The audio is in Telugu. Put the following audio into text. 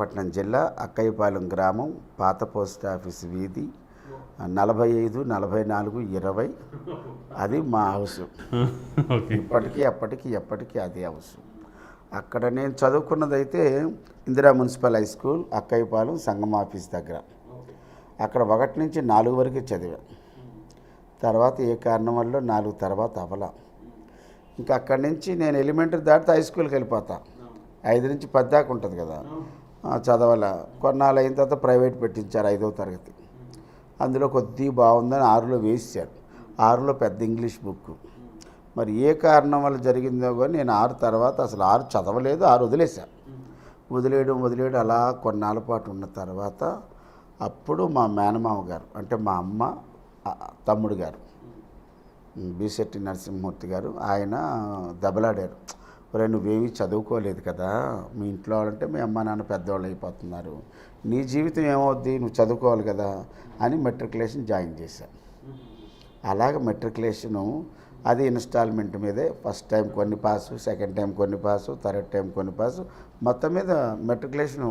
పట్నం జిల్లా అక్కయ్యపాలెం గ్రామం పాత పోస్ట్ ఆఫీస్ వీధి నలభై ఐదు నలభై నాలుగు ఇరవై. అది మా హౌస్. ఇప్పటికీ అప్పటికి ఎప్పటికీ అదే హౌస్. అక్కడ నేను చదువుకున్నదైతే Indira municipal high school Akkayyapalem Sangam office దగ్గర. అక్కడ ఒకటి నుంచి నాలుగు వరకు చదివా. తర్వాత ఏ కారణం వల్ల నాలుగు తర్వాత అవలా. ఇంకా అక్కడి నుంచి నేను ఎలిమెంటరీ దాటితే హై స్కూల్కి వెళ్ళిపోతా. ఐదు నుంచి పది దాకా ఉంటుంది కదా. చదవాల. కొన్నాళ్ళు అయిన తర్వాత ప్రైవేట్ పెట్టించారు ఐదవ తరగతి. అందులో కొద్ది బాగుందని ఆరులో వేసారు ఆరులో పెద్ద ఇంగ్లీష్ బుక్ మరి ఏ కారణం వల్ల జరిగిందో కానీ నేను ఆరు తర్వాత అసలు ఆరు చదవలేదు ఆరు వదిలేసా వదిలేయడం వదిలేయడం అలా కొన్నాళ్ళ పాటు ఉన్న తర్వాత అప్పుడు మా మేనమామ గారు అంటే మా అమ్మ తమ్ముడు గారు బీసెట్టి నరసింహమూర్తి గారు ఆయన దెబ్బలాడారు. ఒరే నువ్వేమీ చదువుకోలేదు కదా. మీ ఇంట్లో అంటే మీ అమ్మ నాన్న పెద్దవాళ్ళు అయిపోతున్నారు. నీ జీవితం ఏమవుద్ది? నువ్వు చదువుకోవాలి కదా అని మెట్రికులేషన్ జాయిన్ చేశాను అలాగ మెట్రికులేషను అది ఇన్స్టాల్మెంట్ మీదే ఫస్ట్ టైం కొన్ని పాసు సెకండ్ టైం కొన్ని పాసు థర్డ్ టైం కొన్ని పాసు మొత్తం మీద మెట్రికులేషను